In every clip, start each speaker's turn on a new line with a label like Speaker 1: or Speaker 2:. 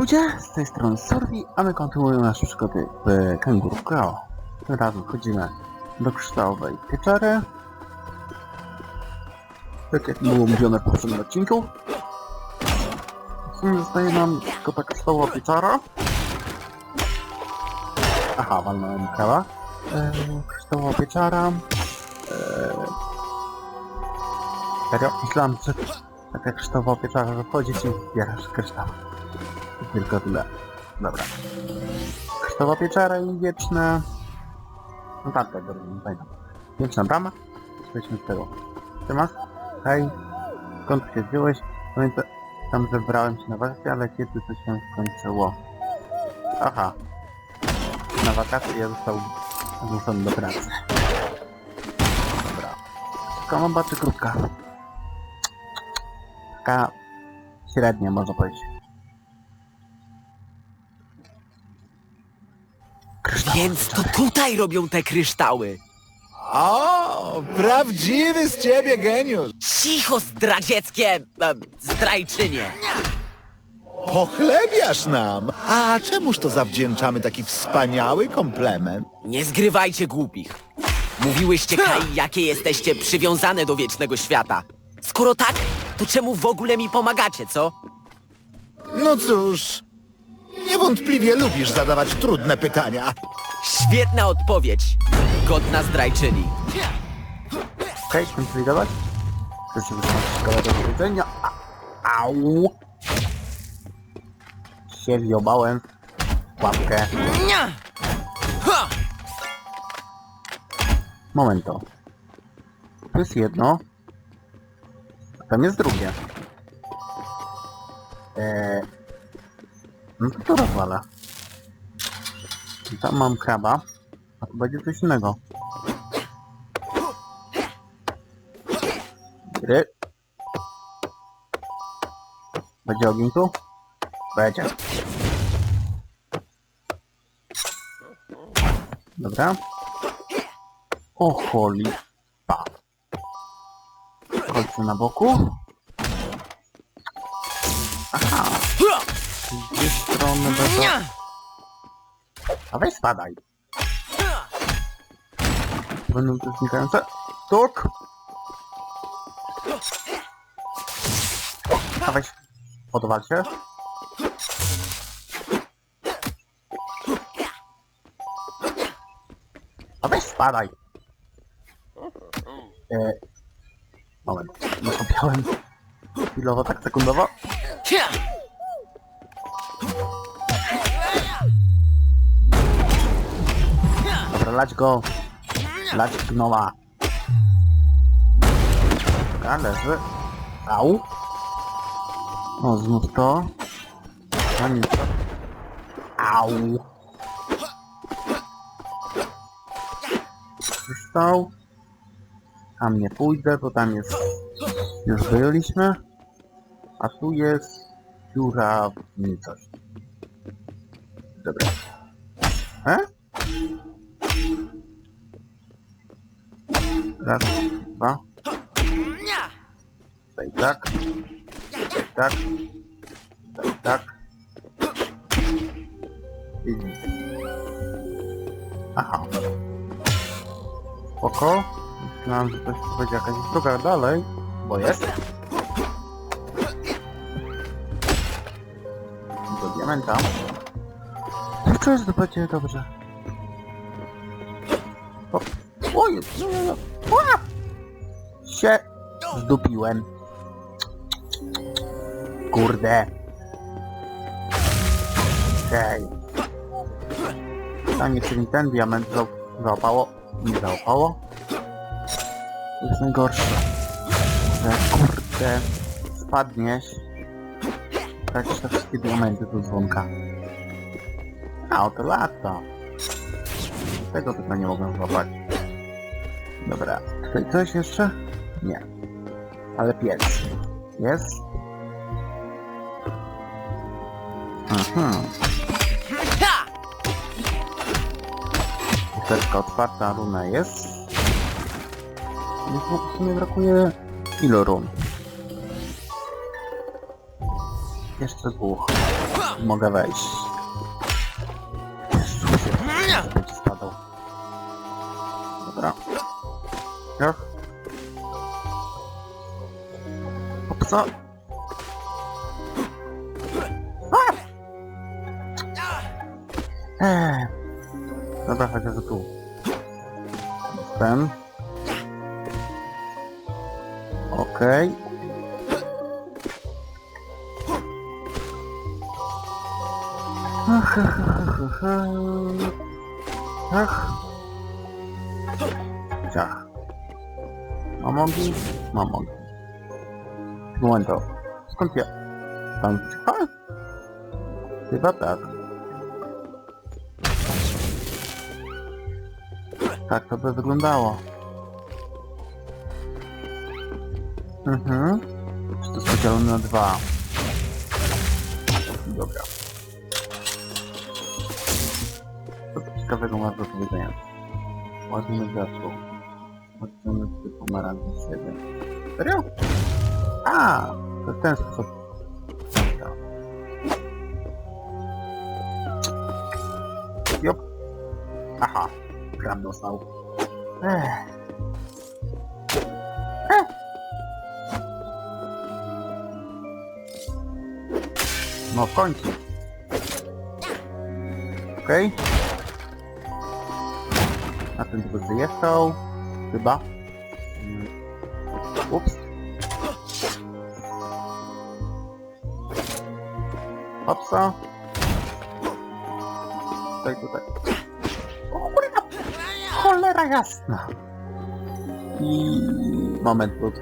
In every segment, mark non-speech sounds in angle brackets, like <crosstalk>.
Speaker 1: ludzie, z tej strony Sorbi, a my kontynuujemy nasze przygody w Kanguru Go. Tym razem wchodzimy do kryształowej pieczery. Tak jak było mówione w poprzednim odcinku. W sumie zostaje nam tylko ta kryształowa pieczara. Aha, walnąłem krawa. E, kryształowa pieczara. E, serio? Myślałem, że taka kryształowa pieczara, że wchodzisz i zbierasz kryształ. I Tylko tyle. Dobra. Kryształowa pieczara i wieczne... No tak, tak, dobra, nie pamiętam. Wieczna brama. Jesteśmy z tego. Ty masz? Hej. Skąd się wziąłeś? Pamiętam, tam, że brałem się na wakacje, ale kiedy to się skończyło? Aha. Na wakacje ja został zmuszony do pracy. Dobra. Komamba czy krótka? Taka średnia, można powiedzieć.
Speaker 2: Więc to tutaj robią te kryształy.
Speaker 3: O, prawdziwy z ciebie geniusz!
Speaker 2: Cicho, zdradzieckie e, zdrajczynie.
Speaker 3: Pochlebiasz nam! A czemuż to zawdzięczamy taki wspaniały komplement?
Speaker 2: Nie zgrywajcie głupich. Mówiłyście, Kai, jakie jesteście przywiązane do wiecznego świata. Skoro tak, to czemu w ogóle mi pomagacie, co?
Speaker 3: No cóż, niewątpliwie lubisz zadawać trudne pytania.
Speaker 2: Świetna odpowiedź. Godna zdrajczyni.
Speaker 1: Okej, okay. Proszę wytrzymać szkołę do powiedzenia. A- Au! Się wjobałem w łapkę. Momento. To jest jedno. A tam jest drugie. Eee... No to to rozwala. Tam mam kraba. A tu będzie coś innego. Gry. Będzie ogień tu? Będzie. Dobra. O holy pa. Kolce na boku. Aha,
Speaker 2: Ha!
Speaker 1: z dwie strony bez... A weź spadaj. Będą tu znikające. Tuk! A weź... Podwal się. A weź spadaj. E... Moment, nie kopiałem. Chwilowo, tak sekundowo. Dobra, lać go. Lać gnoła. Dobra, leży. Au. O, znów to. A nic. Au. Przystał. Tam nie pójdę, bo tam jest... Już byliśmy. A tu jest... Dziura w nicość. Dobra. E? Raz, dwa. Tutaj tak. Tutaj tak. Tutaj tak. I nic. Aha. Spoko. Myślałem, że to będzie jakaś droga dalej, bo jest. Do diamenta. Czuję, że to będzie dobrze. O, no, no, no. Ła! Się zdupiłem. Kurde. Okej. Pytanie, czy mi ten diament za załapało? Nie załapało? To jest najgorsze. Że kurde, spadniesz. Tracisz te wszystkie diamenty do dzwonka. A, oto lata. Tego tylko nie mogłem złapać. Dobra, tutaj coś jeszcze? Nie. Ale pies. Jest? Aha.
Speaker 2: Ha!
Speaker 1: Literka otwarta, runa jest. Więc w sumie brakuje ilu run? Jeszcze dwóch. Mogę wejść. Opsa. Eee. Dobra, chociaż tu. Ten. Okej. Ach, ach, ach, ach. Ach. Ciach. Mam ogień? Mam ogień. Momento. Skąd ja? Tam przyjechałem? Chyba tak. Tak to by wyglądało. Mhm. Czy to podzielone na dwa? Dobra. Co ciekawego masz do powiedzenia? Ładunek wiatru. Ładunek typu pomarańczy 7. Serio? A, to w ten sposób. Jop. Aha. Gram dostał. Ech. No w końcu. Okej. Na ten tylko zjechał. Chyba. Hopsa. Tutaj, tutaj. O kurwa! Cholera jasna! I moment, bo.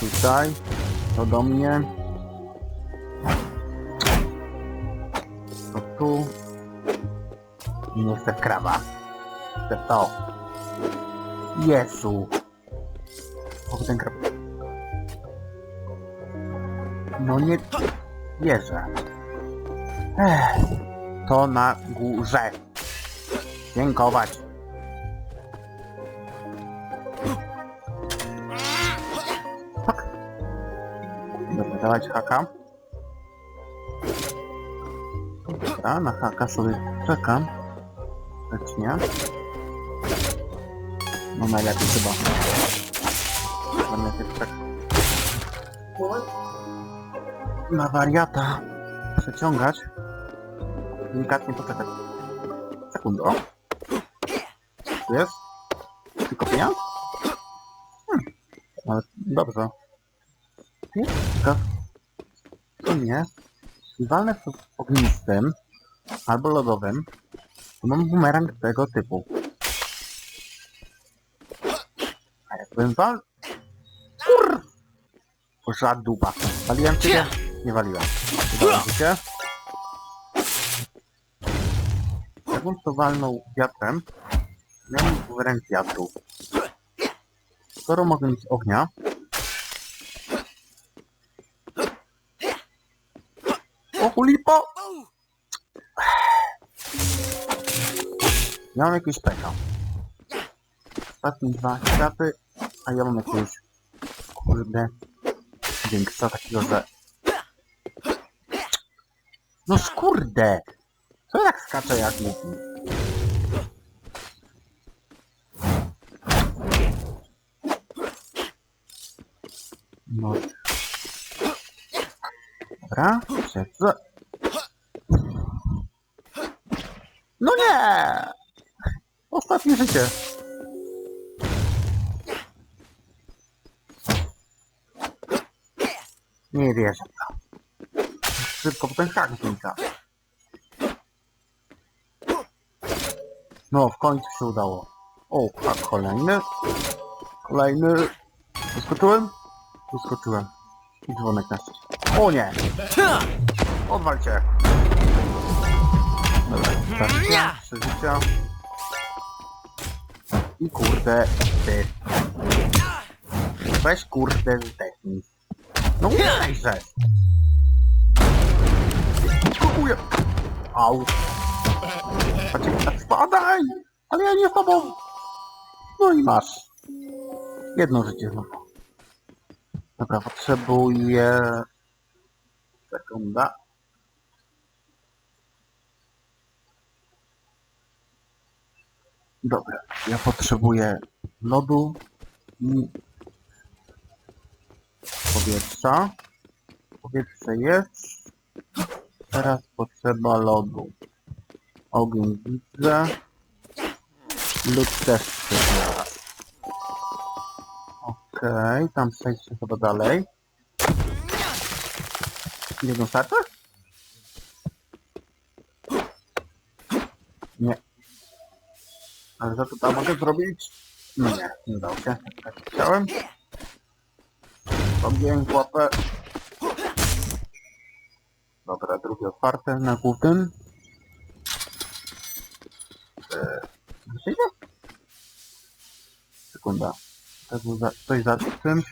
Speaker 1: Tutaj. To do mnie. To tu. I nie chcę krawa. Chcę to. Jezu. O, ten krab. No nie wierzę. Ech, to na górze. Dziękować. Tak. Dobra, dawać haka. Dobra, na haka sobie czekam. Lecz nie. No najlepiej chyba. Na wariata przeciągać. Delikatnie poczekać. Sekundę. O. Tu jest? Tylko pieniądz? Hmm. Ale dobrze. Tylko... To nie. Walnę w ognistym albo lodowym, to mam bumerang tego typu. A jakbym wal... Kur... Poszła dupa. Waliłem ciebie? Nie waliłem. Udało mi się. Jakbym to walnął wiatrem, miałem bumerang wiatru. Skoro mogę mieć ognia, O chulipo! Ja mam jakieś pecha. Ostatnie dwa światy, a ja mam jakieś kurde większa takiego, że... No skurde! Co tak skaczę jak głupi? No. Dobra, siedzę. No nie! Ostatnie życie. Nie wierzę. Szybko, bo ten hak znika. No, w końcu się udało. O, hak kolejny. Kolejny. Wyskoczyłem? Wyskoczyłem. I dzwonek na szczęście. O nie! Odwalcie! Dobra, życia, życia. I kurde, ty. Weź kurde zdechnij. No umierajże! Kupuję! Au. Patrzcie, spadaj! Ale ja nie z tobą! No i masz. Jedno życie znowu. Dobra, potrzebuję... Sekunda. Dobra, ja potrzebuję lodu i powietrza. Powietrze jest. Teraz potrzeba lodu. Ogień widzę. Lód też się znalazł. Okej, tam przejście chyba dalej. Jedną startę? Nie. Ale za to tam mogę zrobić? Nie, nie udało się. Tak chciałem. Ogień, łapę. Dobra, drugie otwarte na głównym. Eee, myślicie? Sekunda. Był za, coś za tym.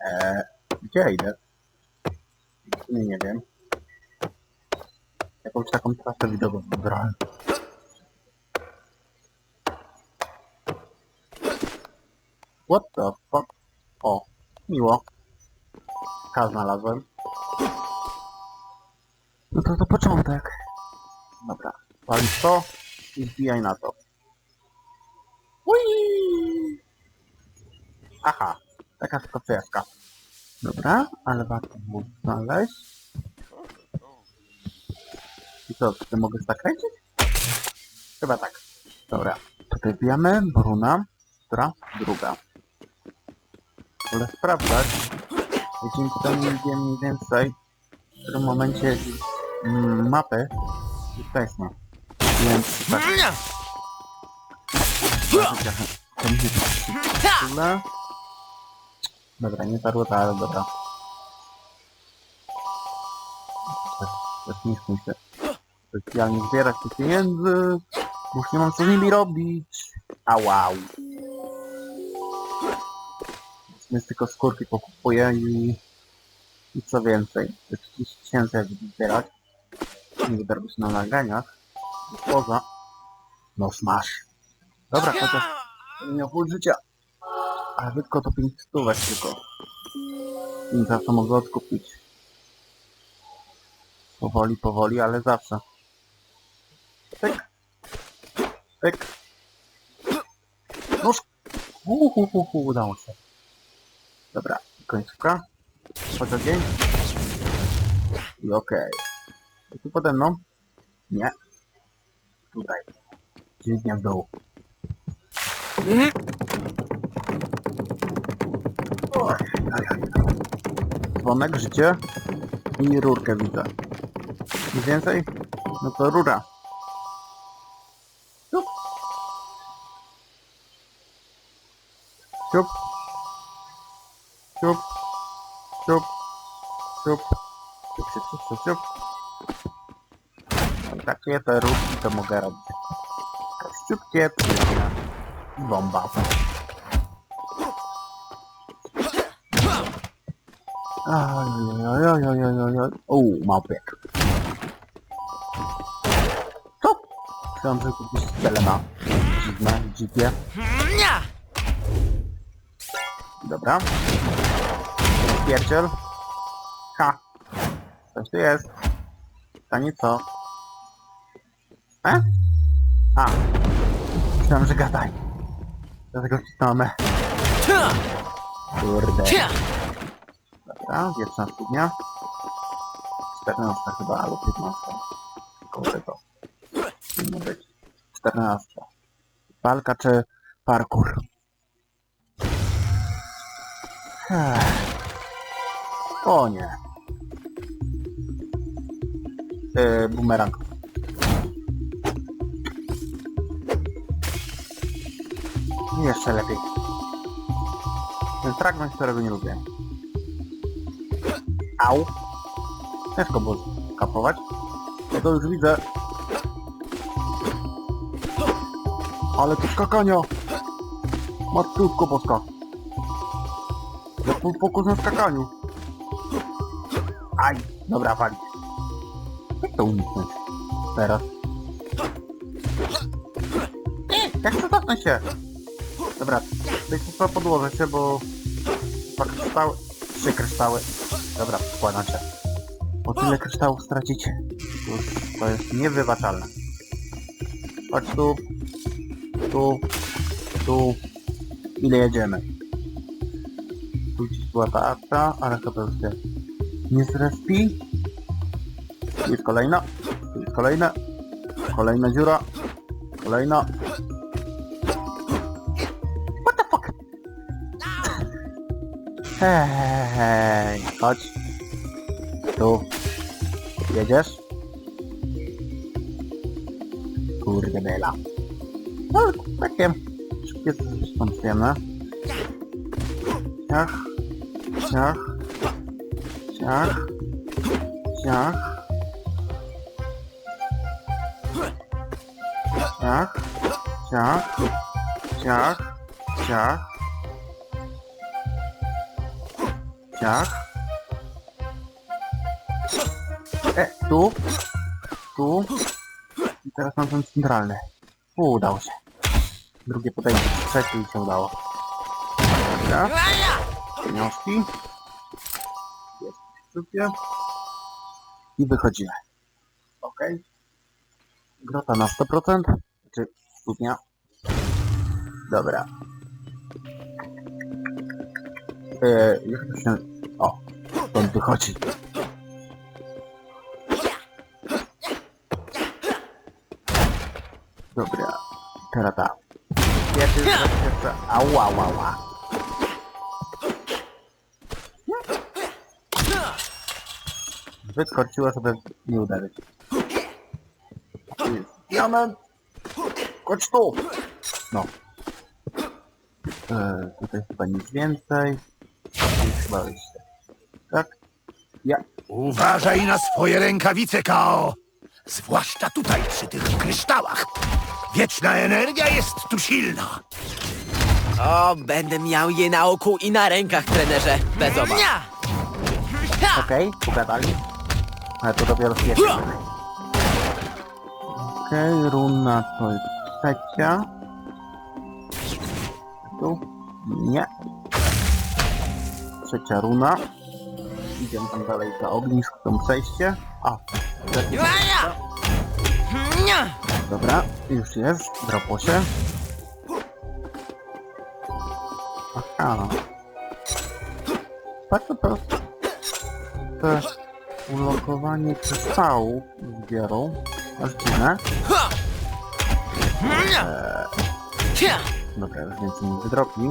Speaker 1: Eee, gdzie ja idę? Nie, nie wiem. Jakąś taką trasę widową wybrałem. What the fuck? O, miło. K znalazłem. No to to początek. Dobra, walisz to i wbijaj na to. Ui! Aha, taka skoczewka. Dobra, ale warto było znaleźć. I co, czy mogę zakręcić? Chyba tak. Dobra, tutaj wbijamy, Bruna, która druga. Wolę sprawdzać. i Dzięki temu wiem mniej więcej, w którym momencie mm, mapy jest nie. Więc tak, tyle. Dobra, nie ta ruta, ale dobra. Też, nie chcę się specjalnie zbierać tych pieniędzy, już nie mam co z nimi robić. A wow. Więc tylko skórki pokupuję i... I co więcej, te 30 tysięcy zbierać, nie będę robić na nagraniach, poza... No smash. Dobra, chociaż nie pół życia. Ale tylko to 5 stówek tylko. I za to mogę odkupić. Powoli, powoli, ale zawsze. Tyk. Tyk. Nóż. Uhuhuhu, udało się. Dobra, końcówka. Chodź ogień. I okej. Okay. Tu pode mną? Nie. Tutaj. Dźwignia w dół. Oj, oj, oj. Dzwonek, życie i rurkę widzę. Nic więcej? No to rura. Siup. Siup. Siup. Siup. Siup. Siup, siup, siup, siup, siup. Takie te rurki to mogę robić. Szybkie, przyjemne. Bomba. Ojojojojojoj. Uuu, małpiek. Co? Chciałem, że kupić cielema. Dziwne, dzikie. Dobra. Pierdziel. Ha. Coś tu jest. Pytanie co? E? A. Myślałem, że gadaj. Dlatego wcisnąłem. Kurde. Dobra, wieczna studnia. 14 chyba, albo 15. Koło tego. Powinno być. 14. Walka czy parkour? Ech. O nie. Yy, bumerang. Jeszcze lepiej. Ten fragment, którego nie lubię. Au. Ciężko było kapować. Ja to już widzę. Ale to skakania! Matutko boska. Ja full fokus na skakaniu. Aj, dobra, walić. Jak to uniknąć? Teraz. Jak to się? Dobra, trzeba podłożę się, bo... Dwa kryształy... Trzy kryształy. Dobra, składam się. O tyle kryształów stracić, to, to jest niewybaczalne. Chodź tu, tu, tu. Ile jedziemy? Tu gdzieś była ta arta, ale to już się nie zrespi. Tu jest kolejna, jest kolejna, kolejna dziura, kolejna. What the fuck? Hej, chodź. Tu. Jedziesz? Kurde bela. No, takie szybkie stąd wiemy. Ciach. Ciach. Ciach. Ciach. Ciach. Ciach. Ciach. Ciach. Ciach. E, tu. Tu. I teraz mam ten centralny. U, udało się. Drugie podejście, trzecie i się udało. Dobra. Pieniążki. Szczypie. I wychodzimy. Ok. Grota na 100%. Czy studnia. Dobra. Eee, jak to się... O, stąd wychodzi. Dobra, teraz tak. Pierwszy, pierwszy, ała, ała, ała. Wykorciło, żeby nie uderzyć. Tu jest Diament! Chodź tu! No. E, tutaj chyba nic więcej. Chyba wyjście. Tak? Ja.
Speaker 3: Uważaj na swoje rękawice, Kao! Zwłaszcza tutaj, przy tych kryształach. Wieczna energia jest tu silna.
Speaker 2: O, będę miał je na oku i na rękach, trenerze. Bez obaw.
Speaker 1: Okej, pogadali. Ale to dopiero pierwszy. Okej, runa to jest trzecia. Tu? Nie. Trzecia runa. Idziemy tam dalej za ognisko, tam przejście. A, dobra, już jest, dropło się. Aha. Bardzo prosto. Te ulokowanie kryształów zbiorą. Aż dziwne. Dobra, już więcej nie wydrobi.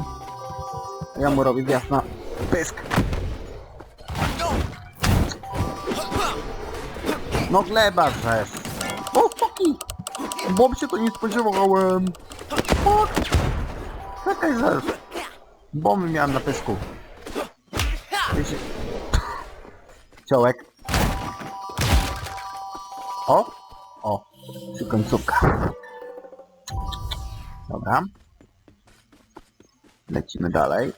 Speaker 1: Ja mu robię jasno pysk. No gleba żeż. O, fuki! Bo się to nie spodziewałem. Fuck! Czekaj żeż. Bomby miałem na pysku. Ciołek. O! O! Przy końcówka. Dobra. Lecimy dalej.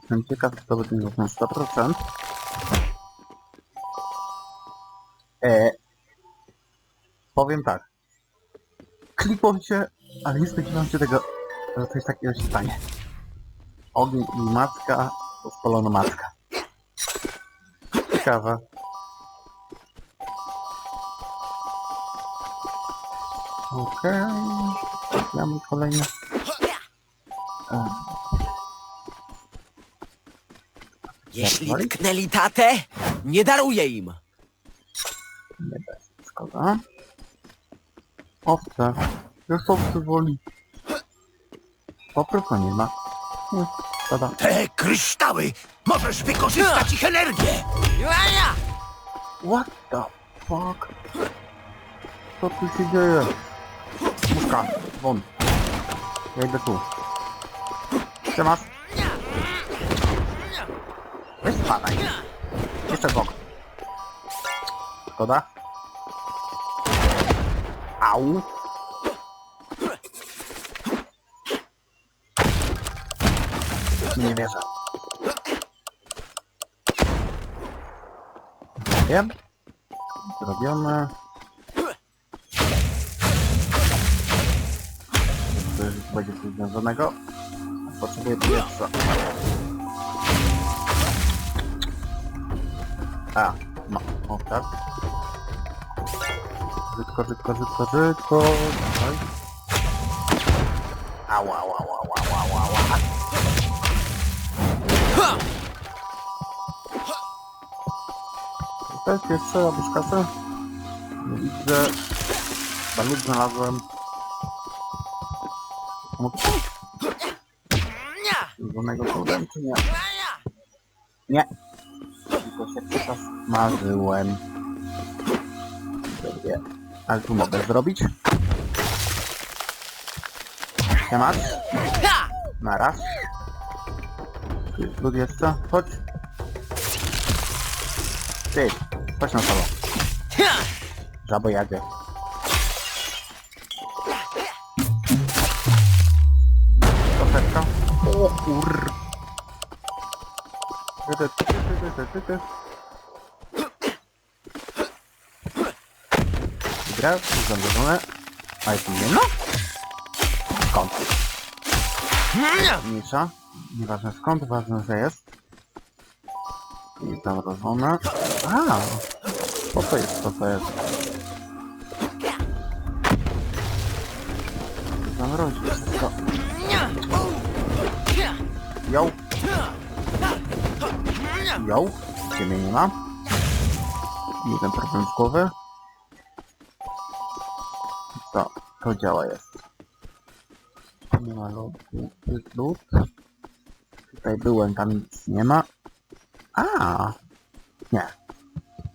Speaker 1: Jestem ciekaw, czy to będzie na 100%. E, powiem tak. Się, ale nie spodziewałem się tego, że coś takiego się stanie. Ogień i macka, spalona macka. Ciekawe. Okej. Mamy kolejne. E,
Speaker 2: Jeśli tknęli tatę, nie daruję im.
Speaker 1: Nie bez. Szkoda. Owce. Jest owce woli. Popryka nie ma. Nie, szkoda.
Speaker 3: Te kryształy! Możesz wykorzystać ich energię!
Speaker 1: What the fuck? Co tu się dzieje? Muszka, won. Ja idę tu. Gdzie masz? Weź spadaj. Jeszcze bok. Szkoda. Au. Nie wierzę. Wiem. Zrobione. To już będzie coś związanego. potrzebuję powietrza. A, no, o tak. Żydko, żydko, żydko, żydko. Dawaj. Ała, ała, ała, Jest jeszcze robisz kasę? Widzę. Balut znalazłem. Żadnego cudem, czy nie? Nie. Tylko się przecież marzyłem. Sobie. Ale tu mogę zrobić. Temat. Na raz. Lud jeszcze. Chodź. Ty. Chodź na solo. Żabo jadę. Troszeczkę. O kur... Dobra, zamrożone. A jest jedno? Skąd? Mniejsza. Nieważne skąd, ważne, że jest. I zamrożone. A, po co jest, po co jest? Zamrozić wszystko. Yo. Yo. Ciebie nie ma. Jeden problem z głowy. To, to działa jest. Nie ma lód. Tutaj byłem, tam nic nie ma. A, Nie.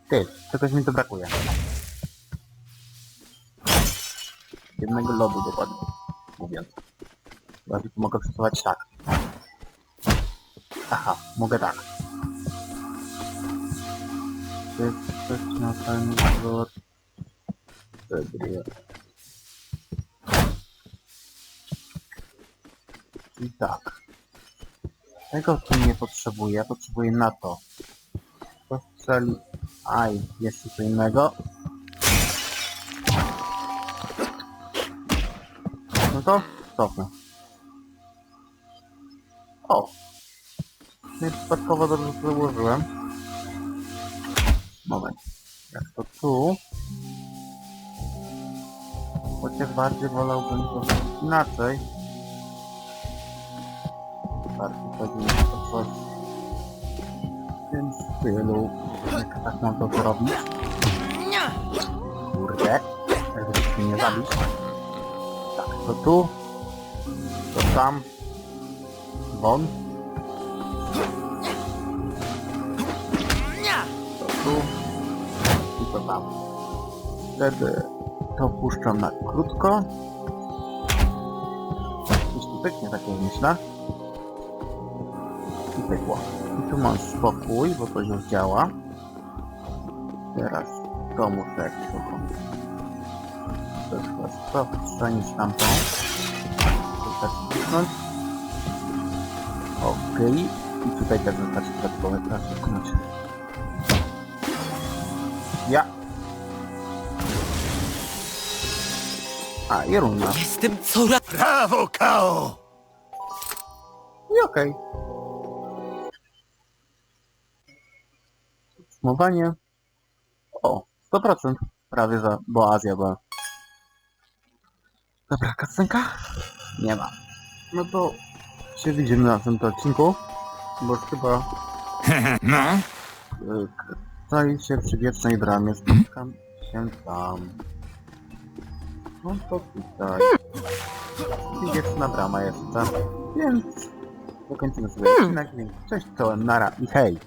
Speaker 1: Ty, czegoś mi to brakuje. Jednego lodu dokładnie. Mówiąc. Tu mogę przesuwać tak. Aha, mogę tak. To jest coś na ten wzór. I tak. Tego tu nie potrzebuję, potrzebuję na to. To strzeli... Aj, jeszcze co innego. No to cofnę. O! Nie przypadkowo dobrze to założyłem. Moment. Jak to tu... Chociaż bardziej wolałbym to inaczej. Bardziej chodzi mi o coś w tym stylu. Jak tak mam to zrobić? Kurde. Żeby się nie zabić. Tak, to tu. To tam. Won. To tu. I to tam. Wtedy to puszczam na krótko. Jeśli pyknie, tak jak myślę. I tu mam spokój, bo to już działa. Teraz to muszę jak trochę. To jest chyba prostsze niż tamtą. Też kliknąć. Okej. I tutaj też wystarczy dodatkowy teraz kliknąć. Ja. A, i runa.
Speaker 2: Jestem coraz...
Speaker 3: Brawo, Kao!
Speaker 1: I okej. Podsumowanie. O, 100%. Prawie za, bo Azja była. Dobra, kacenka? Nie ma. No to się widzimy na następnym odcinku. Bo chyba <laughs>
Speaker 3: No?
Speaker 1: y, stoi się przy wiecznej bramie. Spotkam się tam. No to tutaj. I wieczna brama jeszcze. Więc zakończymy sobie odcinek. Więc cześć czołem, nara i hej!